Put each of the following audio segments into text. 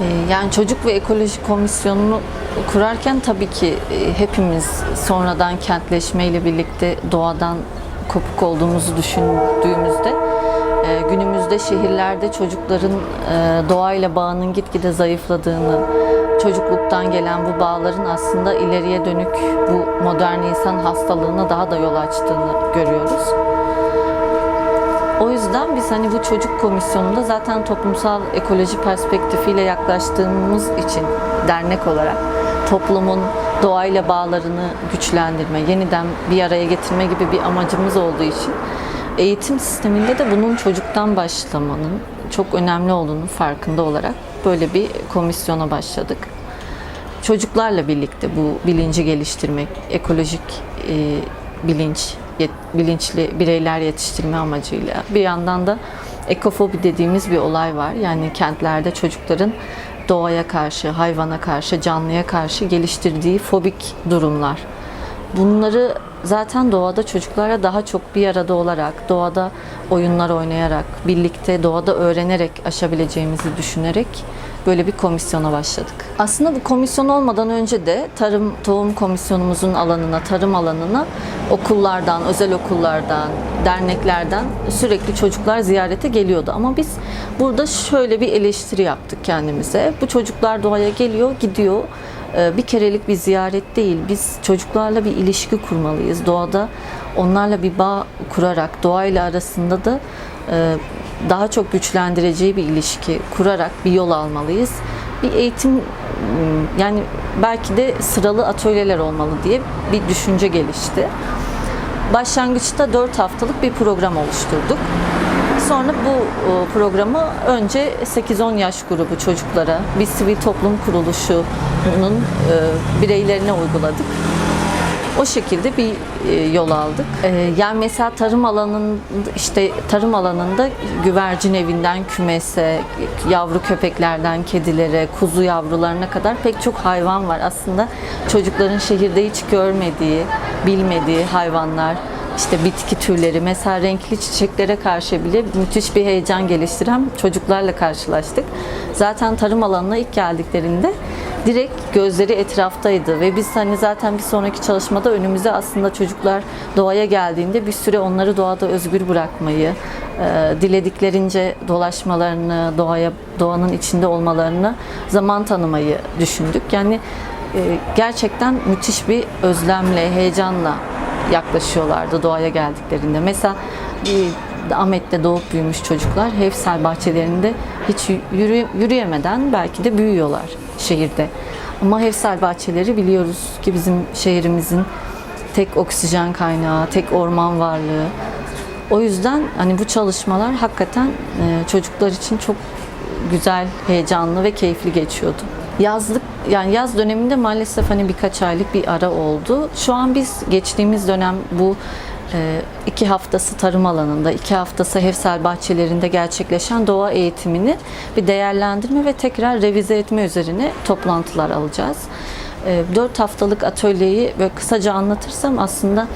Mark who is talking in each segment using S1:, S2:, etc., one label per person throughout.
S1: Ee, Yani çocuk ve ekoloji komisyonunu kurarken tabii ki e, hepimiz sonradan kentleşmeyle birlikte doğadan kopuk olduğumuzu düşündüğümüzde e, günümüzde şehirlerde çocukların e, doğayla bağının gitgide zayıfladığını, çocukluktan gelen bu bağların aslında ileriye dönük bu modern insan hastalığına daha da yol açtığını görüyoruz. O yüzden biz hani bu çocuk komisyonunda zaten toplumsal ekoloji perspektifiyle yaklaştığımız için dernek olarak toplumun doğayla bağlarını güçlendirme, yeniden bir araya getirme gibi bir amacımız olduğu için eğitim sisteminde de bunun çocuktan başlamanın çok önemli olduğunu farkında olarak böyle bir komisyona başladık. Çocuklarla birlikte bu bilinci geliştirmek, ekolojik e, bilinç, bilinçli bireyler yetiştirme amacıyla. Bir yandan da ekofobi dediğimiz bir olay var. Yani kentlerde çocukların doğaya karşı, hayvana karşı, canlıya karşı geliştirdiği fobik durumlar. Bunları zaten doğada çocuklara daha çok bir arada olarak, doğada oyunlar oynayarak, birlikte doğada öğrenerek aşabileceğimizi düşünerek böyle bir komisyona başladık. Aslında bu komisyon olmadan önce de tarım tohum komisyonumuzun alanına, tarım alanına okullardan, özel okullardan, derneklerden sürekli çocuklar ziyarete geliyordu. Ama biz burada şöyle bir eleştiri yaptık kendimize. Bu çocuklar doğaya geliyor, gidiyor. Ee, Bir kerelik bir ziyaret değil. Biz çocuklarla bir ilişki kurmalıyız. Doğada onlarla bir bağ kurarak, doğayla arasında da e, daha çok güçlendireceği bir ilişki kurarak bir yol almalıyız. Bir eğitim yani belki de sıralı atölyeler olmalı diye bir düşünce gelişti. Başlangıçta 4 haftalık bir program oluşturduk. Sonra bu programı önce 8-10 yaş grubu çocuklara, bir sivil toplum kuruluşunun e, bireylerine uyguladık. O şekilde bir e, yol aldık. E, Yani mesela tarım alanında işte tarım alanında güvercin evinden kümese, yavru köpeklerden kedilere, kuzu yavrularına kadar pek çok hayvan var. Aslında çocukların şehirde hiç görmediği, bilmediği hayvanlar işte bitki türleri, mesela renkli çiçeklere karşı bile müthiş bir heyecan geliştiren çocuklarla karşılaştık. Zaten tarım alanına ilk geldiklerinde direkt gözleri etraftaydı ve biz hani zaten bir sonraki çalışmada önümüze aslında çocuklar doğaya geldiğinde bir süre onları doğada özgür bırakmayı, e, dilediklerince dolaşmalarını, doğaya doğanın içinde olmalarını zaman tanımayı düşündük. Yani e, gerçekten müthiş bir özlemle, heyecanla yaklaşıyorlardı doğaya geldiklerinde. Mesela Ahmet'te doğup büyümüş çocuklar Hefsel bahçelerinde hiç yürü, yürüyemeden belki de büyüyorlar şehirde. Ama Hefsel bahçeleri biliyoruz ki bizim şehrimizin tek oksijen kaynağı, tek orman varlığı. O yüzden hani bu çalışmalar hakikaten e, çocuklar için çok güzel, heyecanlı ve keyifli geçiyordu. Yazlık yani yaz döneminde maalesef hani birkaç aylık bir ara oldu. Şu an biz geçtiğimiz dönem bu e, iki haftası tarım alanında, iki haftası Hefsel bahçelerinde gerçekleşen doğa eğitimini bir değerlendirme ve tekrar revize etme üzerine toplantılar alacağız. E, Dört haftalık atölyeyi böyle kısaca anlatırsam aslında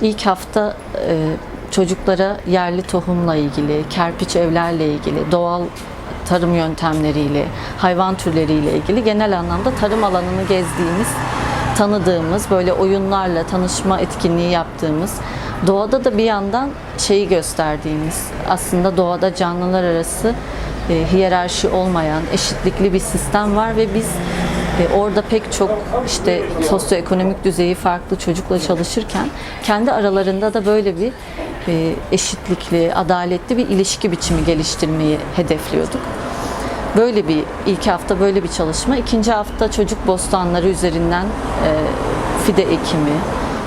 S1: ilk hafta e, çocuklara yerli tohumla ilgili, kerpiç evlerle ilgili, doğal tarım yöntemleriyle, hayvan türleriyle ilgili genel anlamda tarım alanını gezdiğimiz, tanıdığımız, böyle oyunlarla tanışma etkinliği yaptığımız, doğada da bir yandan şeyi gösterdiğimiz, aslında doğada canlılar arası e, hiyerarşi olmayan, eşitlikli bir sistem var ve biz e, orada pek çok işte sosyoekonomik düzeyi farklı çocukla çalışırken kendi aralarında da böyle bir eşitlikli, adaletli bir ilişki biçimi geliştirmeyi hedefliyorduk. Böyle bir ilk hafta böyle bir çalışma. İkinci hafta çocuk bostanları üzerinden e, fide ekimi,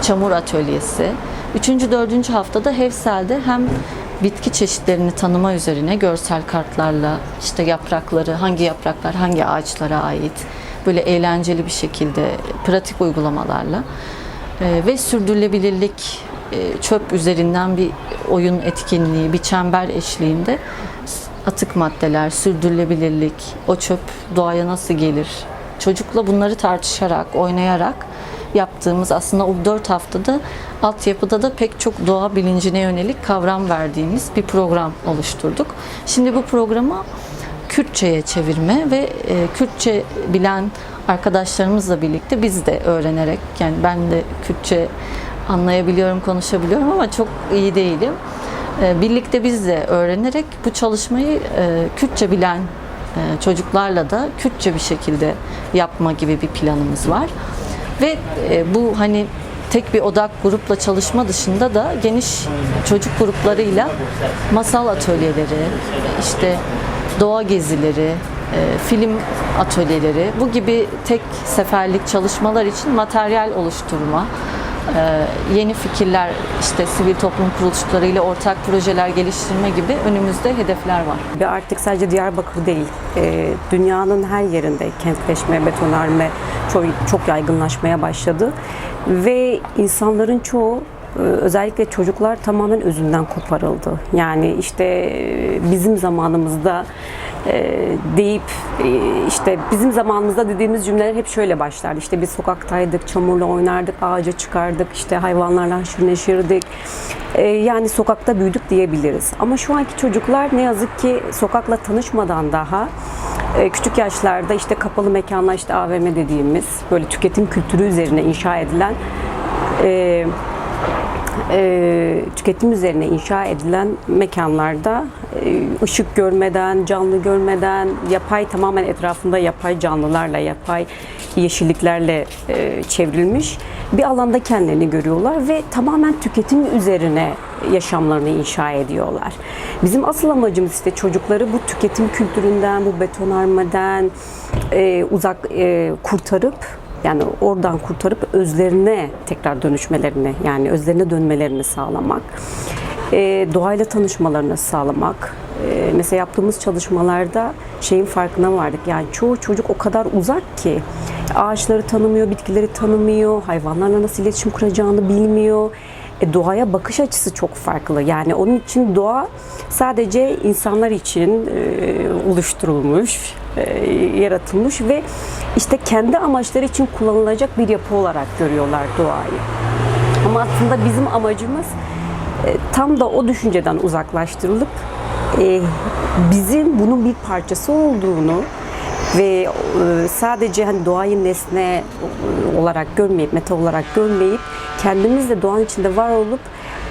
S1: çamur atölyesi. Üçüncü, dördüncü haftada Hevsel'de hem bitki çeşitlerini tanıma üzerine görsel kartlarla işte yaprakları, hangi yapraklar hangi ağaçlara ait böyle eğlenceli bir şekilde pratik uygulamalarla e, ve sürdürülebilirlik e, çöp üzerinden bir oyun etkinliği, bir çember eşliğinde atık maddeler, sürdürülebilirlik, o çöp doğaya nasıl gelir? Çocukla bunları tartışarak, oynayarak yaptığımız aslında o 4 haftada altyapıda da pek çok doğa bilincine yönelik kavram verdiğimiz bir program oluşturduk. Şimdi bu programı Kürtçe'ye çevirme ve e, Kürtçe bilen arkadaşlarımızla birlikte biz de öğrenerek yani ben de Kürtçe anlayabiliyorum, konuşabiliyorum ama çok iyi değilim. E, birlikte biz de öğrenerek bu çalışmayı e, Kürtçe bilen e, çocuklarla da Kürtçe bir şekilde yapma gibi bir planımız var. Ve e, bu hani tek bir odak grupla çalışma dışında da geniş çocuk gruplarıyla masal atölyeleri, işte doğa gezileri, film atölyeleri, bu gibi tek seferlik çalışmalar için materyal oluşturma, yeni fikirler, işte sivil toplum kuruluşlarıyla ortak projeler geliştirme gibi önümüzde hedefler var.
S2: Ve artık sadece Diyarbakır değil, e, dünyanın her yerinde kentleşme, betonarme çok, çok yaygınlaşmaya başladı. Ve insanların çoğu e, özellikle çocuklar tamamen özünden koparıldı. Yani işte e, bizim zamanımızda e, deyip e, işte bizim zamanımızda dediğimiz cümleler hep şöyle başlardı. İşte biz sokaktaydık, çamurla oynardık, ağaca çıkardık, işte hayvanlarla haşır neşirdik. E, yani sokakta büyüdük diyebiliriz. Ama şu anki çocuklar ne yazık ki sokakla tanışmadan daha e, küçük yaşlarda işte kapalı mekanlar işte AVM dediğimiz böyle tüketim kültürü üzerine inşa edilen e, e, tüketim üzerine inşa edilen mekanlarda e, ışık görmeden, canlı görmeden, yapay tamamen etrafında yapay canlılarla, yapay yeşilliklerle e, çevrilmiş bir alanda kendilerini görüyorlar ve tamamen tüketim üzerine yaşamlarını inşa ediyorlar. Bizim asıl amacımız işte çocukları bu tüketim kültüründen, bu betonarmeden e, uzak e, kurtarıp yani oradan kurtarıp özlerine tekrar dönüşmelerini yani özlerine dönmelerini sağlamak. E, doğayla tanışmalarını sağlamak. E, mesela yaptığımız çalışmalarda şeyin farkına vardık. Yani çoğu çocuk o kadar uzak ki ağaçları tanımıyor, bitkileri tanımıyor, hayvanlarla nasıl iletişim kuracağını bilmiyor. E, doğaya bakış açısı çok farklı. Yani onun için doğa sadece insanlar için e, oluşturulmuş, e, yaratılmış ve işte kendi amaçları için kullanılacak bir yapı olarak görüyorlar doğayı. Ama aslında bizim amacımız tam da o düşünceden uzaklaştırılıp e, bizim bunun bir parçası olduğunu ve e, sadece hani doğayı nesne olarak görmeyip, meta olarak görmeyip kendimiz de doğanın içinde var olup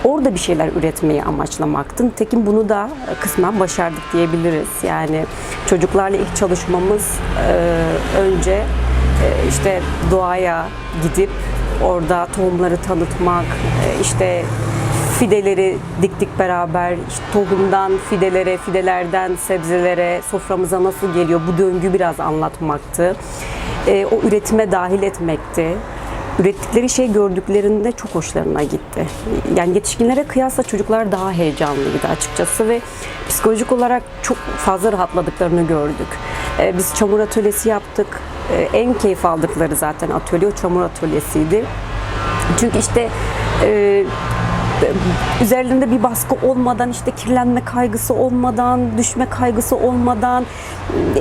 S2: orada bir şeyler üretmeyi amaçlamaktı. Tekin bunu da kısmen başardık diyebiliriz. Yani çocuklarla ilk çalışmamız e, önce e, işte doğaya gidip orada tohumları tanıtmak, e, işte fideleri diktik beraber. İşte tohumdan fidelere, fidelerden sebzelere, soframıza nasıl geliyor bu döngü biraz anlatmaktı. E, o üretime dahil etmekti. Ürettikleri şey gördüklerinde çok hoşlarına gitti. Yani yetişkinlere kıyasla çocuklar daha heyecanlıydı açıkçası ve psikolojik olarak çok fazla rahatladıklarını gördük. E, biz çamur atölyesi yaptık. E, en keyif aldıkları zaten atölye o çamur atölyesiydi. Çünkü işte e, üzerlerinde bir baskı olmadan, işte kirlenme kaygısı olmadan, düşme kaygısı olmadan e,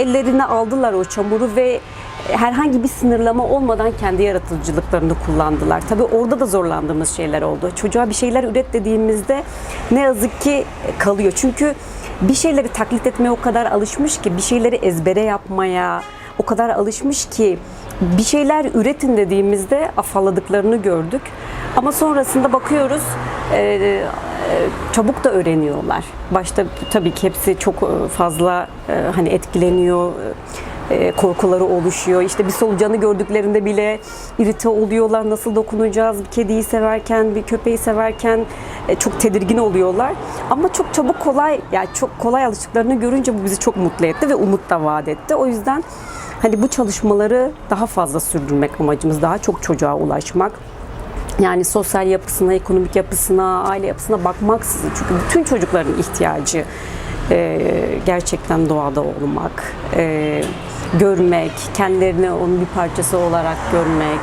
S2: ellerine aldılar o çamuru ve herhangi bir sınırlama olmadan kendi yaratıcılıklarını kullandılar. Tabii orada da zorlandığımız şeyler oldu. Çocuğa bir şeyler üret dediğimizde ne yazık ki kalıyor. Çünkü bir şeyleri taklit etmeye o kadar alışmış ki, bir şeyleri ezbere yapmaya o kadar alışmış ki bir şeyler üretin dediğimizde afalladıklarını gördük. Ama sonrasında bakıyoruz e, e, çabuk da öğreniyorlar. Başta tabii ki hepsi çok e, fazla e, hani etkileniyor. e, korkuları oluşuyor. İşte bir solucanı gördüklerinde bile irite oluyorlar. Nasıl dokunacağız? Bir kediyi severken, bir köpeği severken çok tedirgin oluyorlar. Ama çok çabuk kolay, yani çok kolay alıştıklarını görünce bu bizi çok mutlu etti ve umut da vaat etti. O yüzden hani bu çalışmaları daha fazla sürdürmek amacımız, daha çok çocuğa ulaşmak. Yani sosyal yapısına, ekonomik yapısına, aile yapısına bakmaksızın. Çünkü bütün çocukların ihtiyacı e, gerçekten doğada olmak, e, görmek, kendilerini onun bir parçası olarak görmek,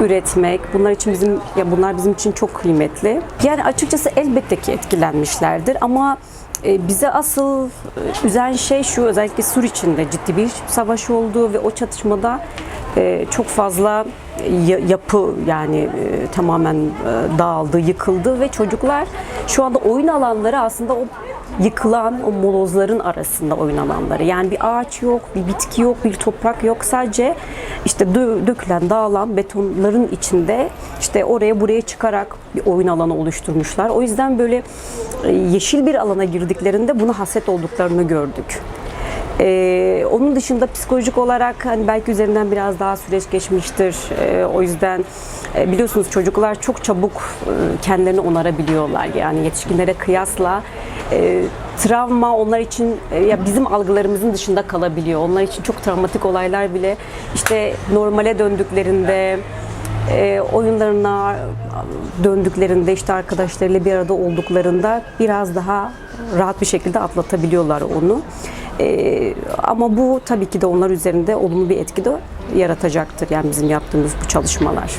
S2: üretmek. Bunlar için bizim ya bunlar bizim için çok kıymetli. Yani açıkçası elbette ki etkilenmişlerdir ama e, bize asıl e, üzen şey şu özellikle Sur içinde ciddi bir savaş oldu ve o çatışmada e, çok fazla ya- yapı yani e, tamamen e, dağıldı, yıkıldı ve çocuklar şu anda oyun alanları aslında o yıkılan o molozların arasında oyun alanları. Yani bir ağaç yok, bir bitki yok, bir toprak yok. Sadece işte dö- dökülen, dağılan betonların içinde işte oraya buraya çıkarak bir oyun alanı oluşturmuşlar. O yüzden böyle e, yeşil bir alana girdiklerinde bunu haset olduklarını gördük. Ee, onun dışında psikolojik olarak hani belki üzerinden biraz daha süreç geçmiştir. Ee, o yüzden e, biliyorsunuz çocuklar çok çabuk e, kendilerini onarabiliyorlar. Yani yetişkinlere kıyasla e, travma onlar için e, ya bizim algılarımızın dışında kalabiliyor. Onlar için çok travmatik olaylar bile işte normale döndüklerinde e, oyunlarına döndüklerinde işte arkadaşlarıyla bir arada olduklarında biraz daha rahat bir şekilde atlatabiliyorlar onu. E, ama bu tabii ki de onlar üzerinde olumlu bir etki de yaratacaktır yani bizim yaptığımız bu çalışmalar.